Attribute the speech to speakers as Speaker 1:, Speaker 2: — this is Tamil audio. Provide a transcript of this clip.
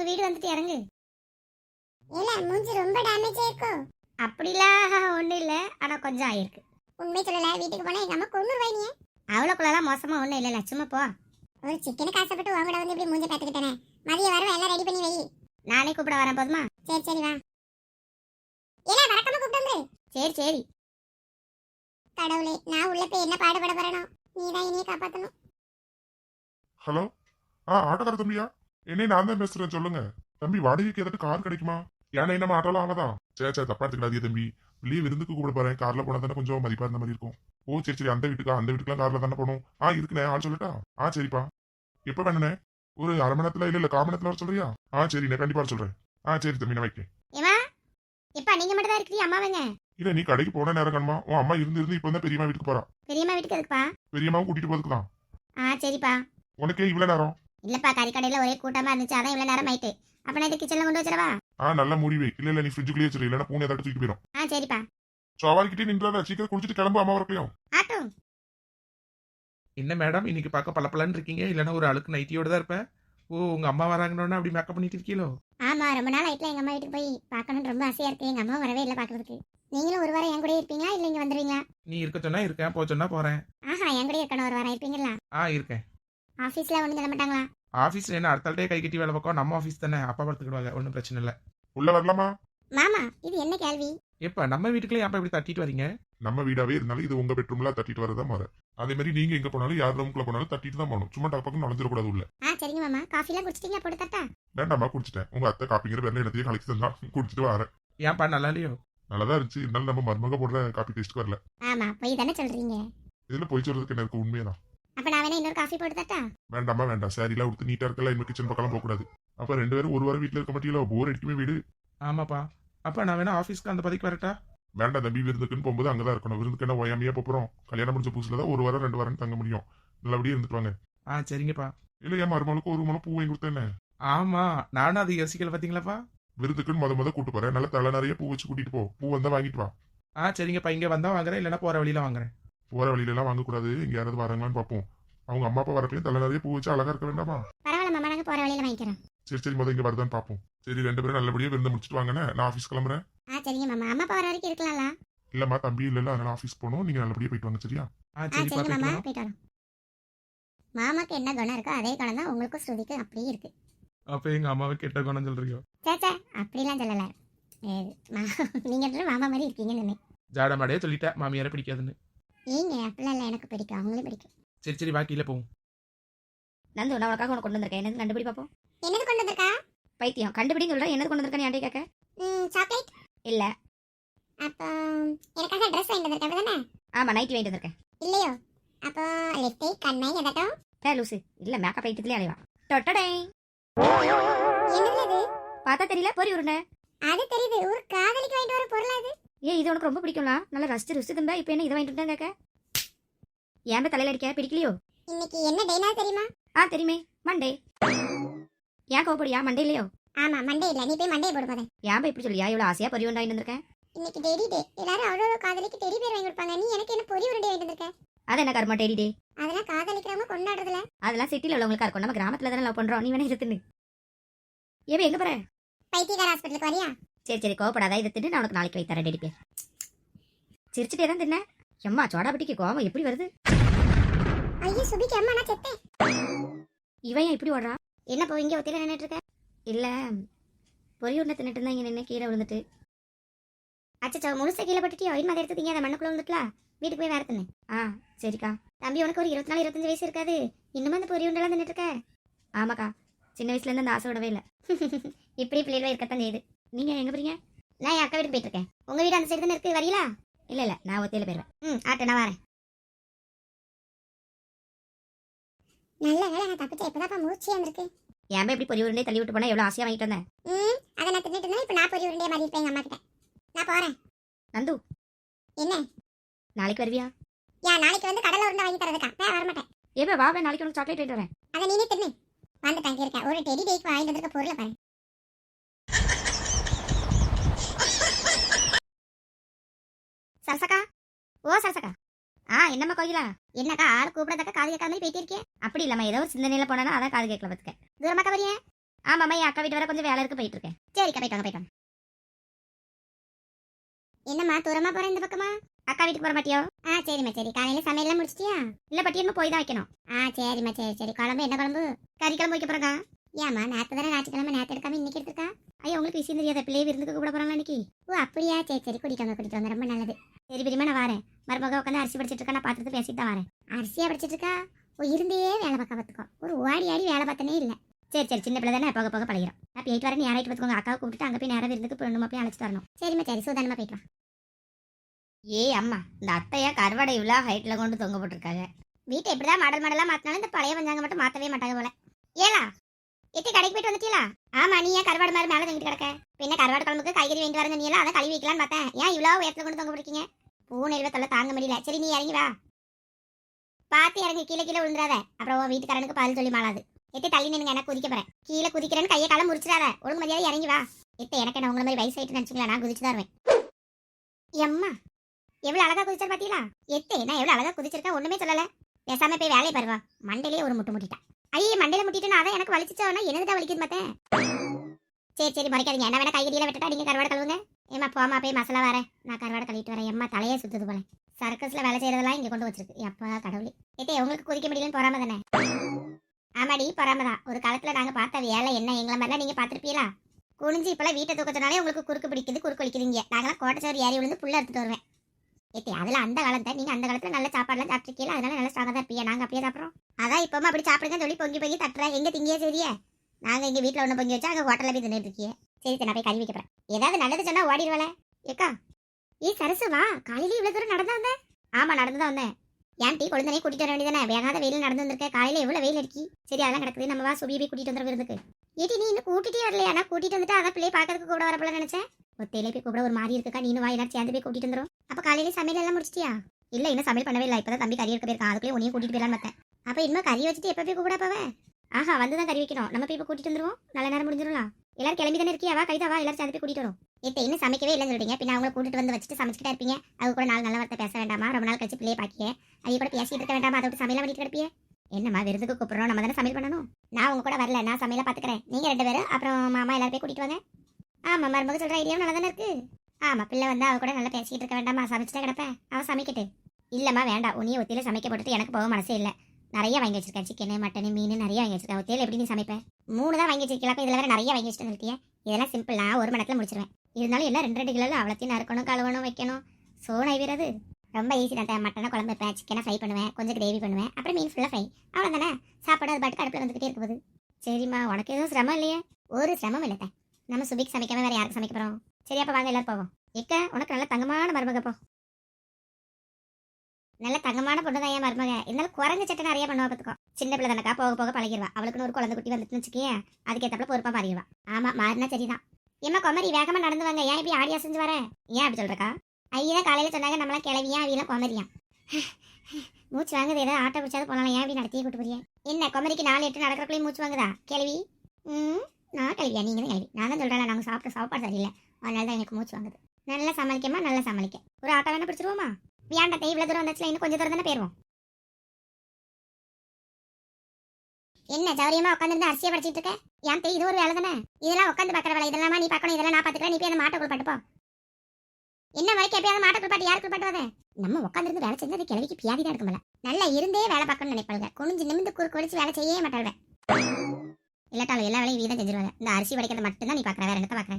Speaker 1: உங்க வீடு வந்துட்டு இறங்கு.
Speaker 2: இல்ல மூஞ்சி ரொம்ப டேமேஜ் ஆயிருக்கோ
Speaker 1: அப்படிலாம் ஒண்ணும் இல்ல ஆனா கொஞ்சம் ஆயிருக்கு.
Speaker 2: உண்மை சொல்லல வீட்டுக்கு போனா எங்க அம்மா கொண்டுருவாய் நீ
Speaker 1: அவ்வளோக்குள்ளலாம் மோசமா ஒண்ணும் இல்ல சும்மா போ.
Speaker 2: ஒரு சிக்கனுக்கு ஆசைப்பட்டு உங்கட வந்து இப்படி மூஞ்ச பாத்துக்கிட்டேனே. மதிய வர எல்லாம் ரெடி பண்ணி வை.
Speaker 1: நானே கூப்பிட வரேன் போதுமா?
Speaker 2: சரி சரி வா. இல்ல மறக்காம கூப்பிட்டு
Speaker 1: சரி சரி.
Speaker 2: கடவுளே நான் உள்ள போய் என்ன பாடுபட போறேனோ? நீ தான் இனிய காப்பாத்தணும்.
Speaker 3: ஹலோ? ஆ ஆட்டோக்கார தம்பியா? என்னை நான் தான் பேசுறேன் சொல்லுங்க. தம்பி வாடகைக்கு ஏதாட்டு கார் கிடைக்குமா? ஏன்னா நம்ம ஆட்டோல ஆனதான் சரி சரி தப்பா எடுத்துக்காதீங்க தம்பி. வெளியே விருந்துக்கு கூப்பிட போறேன். கார்ல போனா தானே கொஞ்சம் மதிப்பா இருந்த மாதிரி இருக்கும். ஓ சரி சரி அந்த வீட்டுக்கா? அந்த வீட்டுக்குலாம் கார்ல தானே போகணும். ஆ இருக்குண்ணே ஆள் சொல்லட்டா? ஆ சரிப்பா. எப்ப வேணுண்ணே ஒரு அரை மணி நேரத்துல இல்ல இல்ல கால் மணி நேரத்துல வர சொல்றியா? ஆ சரிண்ணே கண்டிப்பா வர சொல்றேன். ஆ சரி தம்பி நான் வைக்கேன்.
Speaker 1: இப்ப நீங்க மட்டும் தான் இருக்கிறீ அம்மாவங்க
Speaker 3: இல்ல நீ கடைக்கு போன நேரம் கண்மா? உன் அம்மா இருந்து இருந்து இப்போ தான் பெரியம்மா வீட்டுக்கு போறா.
Speaker 1: பெரியம்மா வீட்டுக்கு எதுக்குப்பா?
Speaker 3: பெரியம்மாவும் கூட்டிட்டு போறதுக்கு தான்
Speaker 1: ஆ சரிப்பா.
Speaker 3: உனக்கே இவ்வளவு நேரம்?
Speaker 1: இல்லப்பா கறிக்கடையில ஒரே கூட்டமா இருந்துச்சு அதான் இவ்வளவு நேரம் ஆயிட்டு. அப்ப நான் இது கிச்சன்ல கொண்டு வச்சிடவா?
Speaker 3: ஆ நல்ல முடிவு இல்ல இல்ல நீ ஃப்ரிட்ஜுக்குள்ளேயே வச்சிரு. இல்லைன்னா பூனை ஏதாட்டு தூக்கிட்டு போயிடும்.
Speaker 1: ஆ சரிப்பா.
Speaker 3: சவாரிக்கிட்டே நின்றாத. சீக்கிரம் குளிச்சுட்டு கிளம்பு அம்மா வரப்பையும்
Speaker 1: ஆட்டோ.
Speaker 4: என்ன மேடம் இன்னைக்கு பார்க்க பளபளன்னு இருக்கீங்க? இல்லைன்னா ஒரு அழுக்கு நைட்டியோட தான் இருப்பேன். ஓ உங்க அம்மா வராங்கன்னு அப்படி மேக்கப் பண்ணிட்டு இருக்கீங்களோ?
Speaker 1: ஆமா ரொம்ப நாள் ஆயிட்டுல எங்க அம்மா வீட்டுக்கு போய் பார்க்கணும்னு ரொம்ப ஆசையா இருக்கு. எங்க அம்மா வரவே இல்லை பாக்குறதுக்கு நீங்களும் ஒரு வாரம் என் கூட இருப்பீங்களா? இல்ல இங்க வந்துருவீங்களா?
Speaker 4: நீ இருக்க சொன்னா இருக்கேன் போ சொன்னா போறேன்.
Speaker 1: ஆஹா என் கூட இருக்கணும். ஒரு வாரம் இருப்பீங்களா?
Speaker 4: ஆ இருக்கேன்.
Speaker 1: ஆபீஸ்ல ஒண்ணு தர மாட்டாங்களா?
Speaker 4: ஆஃபீஸ்ல என்ன அடுத்தாள்டே கை கட்டி வேலை பார்க்கும் நம்ம ஆஃபீஸ் தானே அப்பா பார்த்துக்கிடுவாங்க ஒன்றும் பிரச்சனை இல்லை.
Speaker 3: உள்ள வரலாமா?
Speaker 1: மாமா இது என்ன கேள்வி?
Speaker 4: எப்ப நம்ம வீட்டுக்குள்ளே அப்பா இப்படி தட்டிட்டு வரீங்க?
Speaker 3: நம்ம வீடாவே இருந்தாலும் இது உங்க பெட்ரூம்ல தட்டிட்டு வரதா முறை. அதே மாதிரி நீங்க எங்க போனாலும் யார் ரூமுக்குள்ள போனாலும் தட்டிட்டு தான் போகணும். சும்மா டப்பக்கம் நுழைஞ்சிடக்கூடாது உள்ள.
Speaker 1: ஆ சரிங்க மாமா. காஃபி எல்லாம் குடிச்சிட்டீங்க போட்டு தட்டா?
Speaker 3: வேண்டாமா குடிச்சிட்டேன். உங்க அத்தை காப்பிங்கிற பேர்ல இடத்தையும் கலக்கி தந்தா குடிச்சிட்டு வரேன்.
Speaker 4: ஏன்ப்பா நல்லா இல்லையோ?
Speaker 3: நல்லதா இருந்துச்சு. இருந்தாலும் நம்ம மருமக போடுற காப்பி டேஸ்ட் வரல.
Speaker 1: ஆமா போய் தானே சொல்றீங்க.
Speaker 3: இதுல போய் சொல்றதுக்கு என்ன இருக்கு? உண்மையா
Speaker 1: அப்ப நான் வேணா இன்னொரு காஃபி போட்டு தட்டா?
Speaker 3: வேண்டாமா. வேண்டாம் சாரிலாம் உடுத்து நீட்டா இருக்கல இனிமே கிச்சன் பக்கம் போக கூடாது அப்ப ரெண்டு பேரும் ஒரு வாரம் வீட்டுல இருக்க மாட்டீங்களா? போர் அடிக்குமே வீடு.
Speaker 4: ஆமாப்பா. அப்பா நான் வேணா ஆஃபீஸ்க்கு அந்த பதிக்கு வரட்டா?
Speaker 3: வேண்டாம் தம்பி விருந்துக்குன்னு போகும்போது அங்கதான் இருக்கணும். விருந்துக்கு என்ன ஓயாமையா போறோம் கல்யாணம் முடிஞ்ச புதுசுல தான் ஒரு வாரம் ரெண்டு வாரம் தங்க முடியும். நல்லபடியா இருந்துட்டு வாங்க.
Speaker 4: ஆ சரிங்கப்பா.
Speaker 3: இல்ல என் மருமகளுக்கு ஒரு முளை பூ வாங்கி கொடுத்தேன்னு
Speaker 4: ஆமா நானும் அது யோசிக்கல பாத்தீங்களாப்பா?
Speaker 3: விருதுக்குன்னு முத முத கூட்டு போறேன். நல்லா தலை நிறைய பூ வச்சு கூட்டிட்டு போ. பூ வந்தா வாங்கிட்டு வா.
Speaker 4: ஆ சரிங்கப்பா. இங்க வந்தா வாங்குறேன் இல்லைன்னா போற வழியில வாங்குறேன்.
Speaker 3: போற வழியில எல்லாம் வாங்கக்கூடாது. இங்க யாராவது வராங்களான்னு பார்ப்போம். அவங்க அம்மா அப்பா வரப்பையும் தலை நிறைய பூ வச்சு அழகா இருக்க வேண்டாமா?
Speaker 1: பரவாயில்ல மாமா நாங்க போற வழியில வாங்கிக்கிறோம்.
Speaker 3: சரி சரி முத இங்க வருதான்னு பார்ப்போம். சரி ரெண்டு பேரும் நல்லபடியா விருந்து முடிச்சிட்டு வாங்கண்ணே. நான் ஆஃபீஸ் கிளம்புறேன்.
Speaker 1: ஆ சரிங்க மாமா. அம்மா அப்பா வர வரைக்கும் இருக்கலாம்ல?
Speaker 3: இல்லம்மா தம்பி இல்ல அதனால ஆஃபீஸ் போகணும் நீங்க நல்லபடியா போயிட்டு வாங்க சரியா?
Speaker 4: ஆ
Speaker 1: சரிங்க மாமா.
Speaker 4: போய்க்கலாம்
Speaker 1: போயிட்டு வரோம். மாமாக்கு என்ன குணம் இருக்கோ அதே குணம் தான் உங்களுக்கும் ஸ்ருதிக்கு அப்படியே இருக்கு.
Speaker 4: அப்ப எங்க அம்மாவை கெட்ட குணம் சொல்றீங்க?
Speaker 1: சேச்சா அப்படிலாம் சொல்லல. நீங்க மாமா மாதிரி இருக்கீங்கன்னு நினை.
Speaker 4: ஜாடமாடே சொல்லிட்டேன். மாமியாரை பிடிக்காதுன்னு.
Speaker 1: நீங்க அப்படிலாம் இல்லை. எனக்கு பிடிக்கும். அவங்களும் பிடிக்கும்.
Speaker 4: சரி சரி வா கீழே போவோம்.
Speaker 5: நந்து நான் உனக்காக உனக்கு கொண்டு வந்திருக்கேன். என்னது கண்டுபிடி பாப்போம்?
Speaker 2: என்னது கொண்டு வந்திருக்கா?
Speaker 5: பைத்தியம். கண்டுபிடின்னு சொல்றேன் என்னது கொண்டு வந்திருக்கேன் ஏன்டே கேட்க.
Speaker 2: ம் சாக்லேட்?
Speaker 5: இல்ல.
Speaker 2: அப்போ எனக்காக ட்ரெஸ் வாங்கிட்டு வந்திருக்கா தானே
Speaker 5: ஆமா நைட்டி வாங்கிட்டு வந்திருக்கேன்.
Speaker 2: இல்லையோ? அப்போ லிப்ஸ்டிக் கண்ணை எதாட்டும்?
Speaker 5: பே லூசு. இல்ல மேக்கப் ஐட்டத்திலே அலைவா. டொட்டடே
Speaker 2: என்னது
Speaker 5: பார்த்தா தெரியல? பொறி உருண்டை.
Speaker 2: அது தெரியுது. ஒரு காதலிக்கு வாங்கிட்டு வர பொருள் அது.
Speaker 5: ஏ இது உனக்கு ரொம்ப பிடிக்கும்ல நல்லா ரசிச்சு ருசி தந்தா இப்போ என்ன இதை வாங்கிட்டு கேட்க? ஏன் தலையில அடிக்க பிடிக்கலையோ?
Speaker 2: இன்னைக்கு என்ன டேனா தெரியுமா?
Speaker 5: ஆ தெரியுமே. மண்டே ஏன் கோவப்படியா? மண்டே இல்லையோ?
Speaker 2: ஆமா மண்டே இல்ல. நீ போய் மண்டே போடு போதே.
Speaker 5: ஏன் இப்படி சொல்லியா இவ்வளவு ஆசையா உருண்டை வாங்கிட்டு வந்திருக்கேன்
Speaker 2: இன்னைக்கு டெடி டே எல்லாரும் அவ்வளோ காதலிக்கு டெடி பேர் வாங்கி கொடுப்பாங்க. நீ எனக்கு என்ன பொரி உருண்டை வாங்கிட்டு வந்திருக்க?
Speaker 5: அது என்ன கர்மா டேடி டே
Speaker 2: அதெல்லாம் காதலிக்கிறவங்க கொண்டாடுறதுல.
Speaker 5: அதெல்லாம் சிட்டில உள்ளவங்களுக்கா இருக்கும் நம்ம கிராமத்துல தானே லவ் பண்றோம். நீ வேணா தின்னு. ஏவே எங்க போற?
Speaker 2: பைத்தியக்கார ஹாஸ்பிட்டலுக்கு வரியா?
Speaker 5: சரி சரி கோவப்படாத. இதை தின்னு நான் உனக்கு நாளைக்கு வை தரேன் டேடி பேர். சிரிச்சுட்டே தான் தின்ன எம்மா சோடாபட்டிக்கு கோவம் எப்படி வருது?
Speaker 2: ஐயோ சுபிக்கு அம்மா நான் செத்தேன்.
Speaker 5: இவன் ஏன் இப்படி ஓடுறா
Speaker 1: என்ன போ இங்க ஒத்தியில நின்னுட்டு இருக்க?
Speaker 5: இல்ல உருண்டை தின்னுட்டு இருந்தா இங்க நின்று கீழே விழுந்துட்டு.
Speaker 1: அச்சச்சோ முழுசா கீழே பட்டுட்டியோ? இன்னும் அதை எடுத்து திங்க அந்த மண்ணுக்குள்ள வந்துட்டலாம் வீட்டுக்கு போய் வேற தின்னு.
Speaker 5: ஆ சரிக்கா.
Speaker 1: தம்பி உனக்கு ஒரு இருபத்தி நாலு இருபத்தஞ்சு வயசு இருக்காது. இன்னும் அந்த பொரி உண்டெல்லாம் தின்னுட்டு இருக்க?
Speaker 5: ஆமாக்கா. சின்ன வயசுல இருந்து அந்த ஆசை விடவே இல்லை.
Speaker 1: இப்படி பிள்ளைகள் இருக்கத்தான் செய்யுது.
Speaker 5: நீங்க எங்க போறீங்க?
Speaker 1: நான் என் அக்கா வீட்டுக்கு போயிட்டு இருக்கேன் உங்க வீடு அந்த சைடு தானே இருக்கு? வரீங்களா
Speaker 5: இல்ல இல்ல. நான் ஒத்தையில போயிருவேன்
Speaker 1: ம் ஆட்டு நான் வரேன்.
Speaker 2: நல்ல வேலை நான் தப்பிச்சேன். இப்பதான் மூச்சியா இருக்கு
Speaker 5: ஏன் போய் இப்படி பொறி உருண்டை தள்ளி விட்டு போனா எவ்வளவு ஆசையா வாங்கிட்டு வந்தேன்?
Speaker 2: ம் அதை நான் தின்னுட்டு இருந்தேன். இப்போ நான் பொரி உருண்டையா மாறி இருப்பேன் எங்க அம்மா கிட்ட நான் போறேன்.
Speaker 5: நந்து.
Speaker 2: என்ன?
Speaker 5: நாளைக்கு வருவியா?
Speaker 2: யா நாளைக்கு வந்து கடலை உருண்டை வாங்கி தரதுக்கா? நான் வரமாட்டேன்
Speaker 5: ஏவே வாவே நாளைக்கு உனக்கு சாக்லேட் வாங்கிட்டு வரேன்.
Speaker 2: அதை நீனே தின்னு. வந்து தங்கி இருக்கேன். ஒரு டெடி டேக்கு வாங்கிட்டு வந்திருக்க பொருளை பாரு.
Speaker 1: சரசக்கா? ஓ சரசக்கா. ஆ என்னம்மா கோகிலா? என்னக்கா ஆள் கூப்பிடாதக்கா காது கேட்காம போயிட்டே இருக்கேன்
Speaker 5: அப்படி இல்லாம ஏதோ ஒரு சிந்தனையில போனா அதான் காது கேட்கல பத்துக்க
Speaker 1: தூரமாக்கா வரியே?
Speaker 5: ஆமாம்மா என் அக்கா வீட்டு வர கொஞ்சம் வேலை இருக்கு போயிட்டு இருக்கேன்.
Speaker 1: சரிக்கா போயிட்டு வாங்க போயிட்டு வாங்க. என்னம்மா தூரமா போற இந்த பக்கமா?
Speaker 5: அக்கா வீட்டுக்கு போற மாட்டியோ?
Speaker 1: ஆ சரிம்மா சரி. காலையில சமையல்லாம் முடிச்சிட்டியா?
Speaker 5: இல்ல பட்டியம்மா போய் தான் வைக்கணும்.
Speaker 1: ஆ சரிம்மா சரி சரி. குழம்பு என்ன குழம்பு?
Speaker 5: கறி கிளம்பு வைக்க போறக்கா
Speaker 1: ஏம்மா நேற்று தானே ஞாயிற்றுக்கிழமை நேற்று எடுக்காம இன்னைக்கு எடுத்துருக்கா?
Speaker 5: ஐயோ உங்களுக்கு விஷயம் தெரியாத பிள்ளைய விருந்துக்கு கூட போறாங்க இன்னைக்கு?
Speaker 1: ஓ அப்படியா? சரி சரி கூட்டிட்டு வாங்க கூட்டிட்டு வாங்க ரொம்ப நல்லது.
Speaker 5: சரி பெரியமா நான் வரேன். மருமக உட்காந்து அரிசி படிச்சிட்டு இருக்கா நான் பார்த்துட்டு பேசிட்டு தான் வரேன்.
Speaker 1: அரிசியா படிச்சிட்டு இருக்கா? ஓ இருந்தே வேலை பார்க்க பார்த்துக்கோ. ஒரு ஓடி ஆடி வேலை பார்த்தனே இல்லை.
Speaker 5: சரி சரி சின்ன பிள்ளை தானே போக போக பழகிறோம் நான் போயிட்டு வரேன் நேராயிட்டு பார்த்துக்கோங்க. அக்காவை கூப்பிட்டு அங்கே போய் நேரம் விருந்துக்கு பொண்ணுமா போய் அழைச்சிட்டு வரணும்.
Speaker 1: சரிம்மா சரி சூதானமா போயிட்டு வா.
Speaker 5: ஏய் அம்மா இந்த அத்தையா கருவாடை இவ்வளோ ஹைட்ல கொண்டு தொங்க போட்டிருக்காங்க.
Speaker 1: வீட்டை எப்படிதான் மாடல் மாடலா மாத்தினாலும் இந்த பழைய பஞ்சாங்க மட்டும் மாத்தவே மாட்டாங்க போல. ஏலா எத்தி கடைக்கு போயிட்டு வந்துட்டீங்களா ஆமா நீ ஏன் கருவாடு மாதிரி மேலே தங்கிட்டு கிடக்க? பின்ன கருவாடு குழம்புக்கு காய்கறி வேண்டி வரணும் நீங்களா அதை கழுவி வைக்கலான்னு பார்த்தேன். ஏன் இவ்வளோ உயரத்தில் கொண்டு தொங்க பிடிக்கீங்க பூ தொல்லை தாங்க முடியல. சரி நீ இறங்கி வா. பார்த்து இறங்கி கீழே கீழே விழுந்துடாத அப்புறம் உன் வீட்டுக்காரனுக்கு பால் சொல்லி மாளாது. எட்டு தள்ளி நின்னுங்க என்ன குதிக்க போறேன். கீழே குதிக்கிறேன்னு கையை காலம் முறிச்சிடாத. ஒழுங்கு மரியாதை இறங்கி வா. எட்டு எனக்கு என்ன உங்களை மாதிரி வயசாயிட்டு நினச்சிங்களா நான் குதிச்சு தருவேன் எம்மா எவ்வளோ அழகா குதிச்சார் பார்த்தீங்களா? எட்டு நான் எவ்வளோ அழகா குதிச்சிருக்கேன். ஒன்றுமே சொல்லல. பேசாமல் போய் வேலையை பாருவா மண்டையிலே ஒரு முட்டு முட்டிட்டா. ஐயே மண்டையில முட்டிட்டு அதான் எனக்கு வலிச்சுச்சோன்னா என்னதுதான் வலிக்குது பார்த்தேன்? சரி சரி மறைக்காதீங்க. என்ன வேணா கைகறியில விட்டுட்டா நீங்க கருவாடு கழுவுங்க. ஏமா போமா போய் மசாலா வரேன். நான் கருவாடு கழுவிட்டு வரேன். எம்மா தலையே சுத்துது போல. சர்க்கஸ்ல வேலை செய்யறதெல்லாம் இங்க கொண்டு வச்சிருக்கு. எப்பா கடவுளே. ஏத்தே உங்களுக்கு குதிக்க முடியலன்னு பொறாம தானே? ஆமாடி பொறாம தான். ஒரு காலத்துல நாங்க பார்த்த வேலை என்ன? எங்களை மாதிரிலாம் நீங்க பாத்துருப்பீங்களா குனிஞ்சு இப்பெல்லாம் வீட்டை தூக்கத்தினாலே உங்களுக்கு குறுக்கு பிடிக்குது குறுக்கு வலிக்குதுங்க நாங்களாம் கோட்டச்சோறு ஏறி விழுந்து புள்ள எடுத்துட்டு வருவேன். ஏத்தி அதில் அந்த காலத்தை நீங்க அந்த காலத்துல நல்ல சாப்பாடுலாம் சாப்பிட்டுருக்கீங்களா அதனால நல்ல ஸ்ட்ராங்கா தான் இருப்பீங்க. நாங்க அப்படியே சாப்பிடுறோம். அதான் இப்பவும் அப்படி சாப்பிடுங்க சொல்லி பொங்கி பொங்கி தட்டுறேன் எங்க திங்கியே சரியே நாங்க எங்க வீட்டில் ஒண்ணு பொங்கி வச்சா அங்க ஹோட்டல்ல போய் தின்னுட்டு இருக்கியே. சரி சரி, நான் போய் கழுவி வைக்கிறேன். ஏதாவது நல்லது சொன்னா ஓடிடுவல. ஏக்கா ஏ சரசு வா. காலையில இவ்வளவு தூரம் நடந்தா வந்தேன் ஆமா நடந்து தான் வந்தேன். ஏன் டீ குழந்தைனே கூட்டிட்டு வர வேண்டியதானே வேகாத வெயில் நடந்து வந்திருக்க. காலையில எவ்வளவு வெயில் அடிக்கி? சரி அதெல்லாம் கிடக்குது. நம்ம வா சுபி போய் கூட்டிட்டு வந்துடும் விருந்துக்கு ஏடி நீ இன்னும் கூட்டிட்டே வரலையா? நான் கூட்டிட்டு வந்துட்டு அதான் பிள்ளைய பாக்கிறதுக்கு கூட வரப்போல நினைச்சேன். ஒத்தையில போய் கூப்பிட ஒரு மாதிரி இருக்குக்கா. நீனு வா சேர்ந்து போய் கூட்டிட்டு வந்துரும் அப்போ காலையில சமையல் எல்லாம் முடிச்சிட்டியா? இல்ல இன்னும் சமையல் பண்ணவே இல்லை. இப்பதான் தம்பி கறி எடுக்க போயிருக்கான். அதுக்குள்ளே உனியும் கூட்டிட்டு போயிடலான்னு பார்த்தேன். அப்ப இன்னும் கறி வச்சுட்டு எப்ப போய் கூப்பிட போவே? ஆஹா வந்து தான் கறி வைக்கணும். நம்ம போய் கூட்டிட்டு வந்துருவோம். நல்ல நேரம் முடிஞ்சிடலாம் எல்லாரும் கிளம்பி தானே இருக்கியா? வா கைதா வா. எல்லாரும் சேர்ந்து போய் கூட்டிட்டு வரும் இப்போ இன்னும் சமைக்கவே இல்லைன்னு சொல்றீங்க பின்ன அவங்கள கூட்டிட்டு வந்து வச்சுட்டு சமைச்சிட்டே இருப்பீங்க. அவங்க கூட நாள் நல்ல வார்த்தை பேச வேண்டாமா? ரொம்ப நாள் கழிச்சு பிள்ளைய பாக்கிய. அது கூட பேசிட்டு இருக்க வேண்டாமா? அதோட சமையல் பண்ணிட்டு கிடப்பியே. என்னம்மா விருதுக்கு கூப்பிடுறோம். நம்ம தானே சமையல் பண்ணணும். நான் உங்க கூட வரல. நான் சமையல பாத்துக்கிறேன். நீங்க ரெண்டு பேரும். அப்புறம் மாமா எல்லாரும் போய் கூட்டிட்டு வாங்க. ஆமா மருமக சொல்ற ஐடியாவும் நல்லா தானே இருக்கு. ஆமா பிள்ளை வந்து அவ கூட நல்லா பேசிக்கிட்டு இருக்க வேண்டாமா சமைச்சிட்டு கிடப்பேன் அவன் சமைக்கட்டு. இல்லம்மா வேண்டாம். உனிய ஒத்தியில சமைக்க போட்டுட்டு எனக்கு போக மனசே இல்ல. நிறைய வாங்கி வச்சிருக்கேன். சிக்கன் மட்டன் மீன் நிறைய வாங்கி வச்சிருக்கேன். ஒத்தியில எப்படி நீ சமைப்பேன் மூணு தான் வாங்கி வச்சிருக்கலாம் இதுல வேற நிறைய வாங்கி வச்சுட்டு இருக்கியே இதெல்லாம் சிம்பிள் நான் ஒரு மணி முடிச்சிருவேன். இருந்தாலும் எல்லாம் ரெண்டு ரெண்டு கிலோ அவ்வளோத்தையும் நறுக்கணும் கழுவணும் வைக்கணும். சோனை வீரது. ரொம்ப ஈஸி தான் மட்டனை குழம்பு வைப்பேன் சிக்கனை ஃப்ரை பண்ணுவேன் கொஞ்சம் கிரேவி பண்ணுவேன். அப்புறம் மீன் ஃபுல்லாக ஃப்ரை அவ்வளோதானே சாப்பாடு அது பாட்டுக்கு அடுப்பில் வந்துக்கிட்டே இருக்குது போகுது. சரிம்மா உனக்கு எதுவும் சிரமம் இல்லையே? ஒரு சிரமம் இல்லை நம்ம சுபிக்கு சமைக்காம வேற யாருக்கு சமைக்க போகிறோம் சரி அப்போ வாங்க எல்லாரும் போவோம். எக்க உனக்கு நல்ல தங்கமான மருமக போ. நல்ல தங்கமான பொண்ணு தான் என் மருமக. இருந்தாலும் குறைஞ்ச சட்டை நிறைய பண்ணுவா பார்த்துக்கோ. சின்ன பிள்ளை தானக்கா? போக போக பழகிடுவா அவளுக்குன்னு ஒரு குழந்தை குட்டி வந்துட்டுன்னு வச்சுக்கேன் அதுக்கேற்றப்பல பொறுப்பாக மாறிடுவா. ஆமா மாறினா சரிதான். ஏம்மா குமரி வேகமாக நடந்து வாங்க. ஏன் இப்படி ஆடியா செஞ்சு வரேன் ஏன் அப்படி சொல்கிறக்கா ஐயா காலையில் சொன்னாங்க நம்மளாம் கிளவியா அவியெல்லாம் குமரியா? மூச்சு வாங்குது ஏதாவது ஆட்டோ பிடிச்சாது போனாலும் ஏன் அப்படி நடத்தியே கூட்டு போறியா? என்ன குமரிக்கு நாலு எட்டு நடக்கிறக்குள்ளேயும் மூச்சு வாங்குதா? கிளவி? ம் நான் கல்வியா நீங்க தான் கல்வி நான் தான் சொல்கிறேன் நாங்கள் சாப்பிட்ட சாப்பாடு சரியில்லை. அதனால தான் எனக்கு மூச்சு வாங்குது. நல்லா சமாளிக்கமா நல்லா சமாளிக்க. ஒரு ஆட்டோ வேணா பிடிச்சிருவோமா? வியாண்டத்தை இவ்வளவு தூரம் வந்துச்சுல இன்னும் கொஞ்சம் தூரம் தானே போயிருவோம். என்ன சௌரியமா உட்காந்துருந்து அரிசியை படிச்சிட்டு இருக்க? ஏன் இது ஒரு வேலை தானே? இதெல்லாம் உட்காந்து பாக்குற வேலை இதெல்லாம் நீ பார்க்கணும் இதெல்லாம் நான் பாத்துக்கிறேன் நீ போய் அந்த மாட்டை பாட்டு போ. என்ன வரைக்கும் எப்பயாவது மாட்டை பாட்டு யாருக்கு பாட்டுவாதே நம்ம உட்காந்துருந்து வேலை செஞ்சது கிழவிக்கு பியாதி தான் இருக்கும்ல நல்லா இருந்தே வேலை பார்க்கணும்னு நினைப்பாளுங்க. குனிஞ்சு நிமிந்து குறுக்கு வடிச்சு வேலை செய்யவே மாட்டாளுங்க. இல்லாட்டாலும் எல்லா வேலையும் வீதம் செஞ்சிருவாங்க. இந்த அரிசி வடிக்கிறது மட்டும் தான் நீ பாக்குற வேற என்னத்த பாக்குற